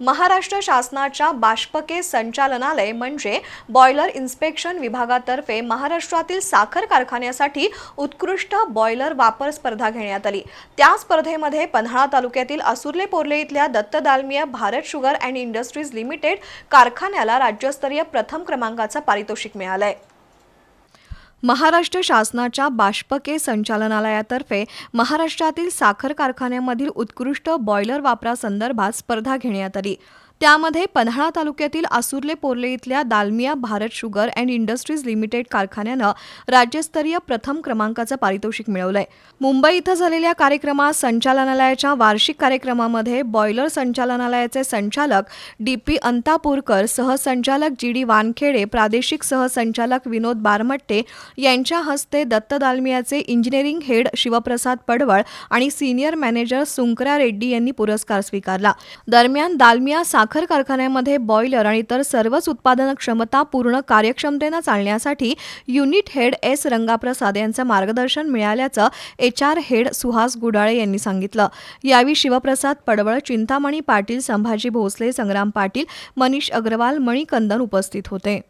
महाराष्ट्र शासनाच्या बाष्पके संचालनालय म्हणजे बॉयलर इन्स्पेक्शन विभागातर्फे महाराष्ट्रातील साखर कारखान्यासाठी उत्कृष्ट बॉयलर वापर स्पर्धा घेण्यात आली. त्या स्पर्धेमध्ये पन्हाळा तालुक्यातील असुर्ले पोर्ले इथल्या Datta Dalmia Bharat sugar and industries limited कारखान्याला राज्यस्तरीय प्रथम क्रमांकाचं पारितोषिक मिळालंय. महाराष्ट्र शासनाच्या बाष्पके संचालनालयातर्फे महाराष्ट्रातील साखर कारखान्यामधील उत्कृष्ट बॉयलर वापरासंदर्भात स्पर्धा घेण्यात आली. त्यामध्ये पन्हाळा तालुक्यातील आसुर्ले पोर्ले इथल्या Dalmia Bharat sugar and industries limited कारखान्यानं राज्यस्तरीय प्रथम क्रमांकाचं पारितोषिक मिळवलंय. मुंबई इथं झालेल्या कार्यक्रमात संचालनालयाच्या वार्षिक कार्यक्रमामध्ये बॉयलर संचालनालयाचे संचालक डी पी अंतापूरकर सहसंचालक जी डी वानखेडे प्रादेशिक सहसंचालक विनोद बारमट्टे यांच्या हस्ते दत्त दालमियाचे इंजिनिअरिंग हेड शिवप्रसाद पडवळ आणि सिनियर मॅनेजर सुंकरा रेड्डी यांनी पुरस्कार स्वीकारला. दरम्यान दालमिया साखर कारखान्यामध्ये बॉयलर आणि इतर सर्वच उत्पादन क्षमता पूर्ण कार्यक्षमतेनं चालण्यासाठी युनिट हेड एस रंगाप्रसाद यांचं मार्गदर्शन मिळाल्याचं H R head Suhas Gudale यांनी सांगितलं. यावेळी शिवप्रसाद पडवळ चिंतामणी पाटील संभाजी भोसले संग्राम पाटील मनीष अग्रवाल मणिकंदन उपस्थित होते.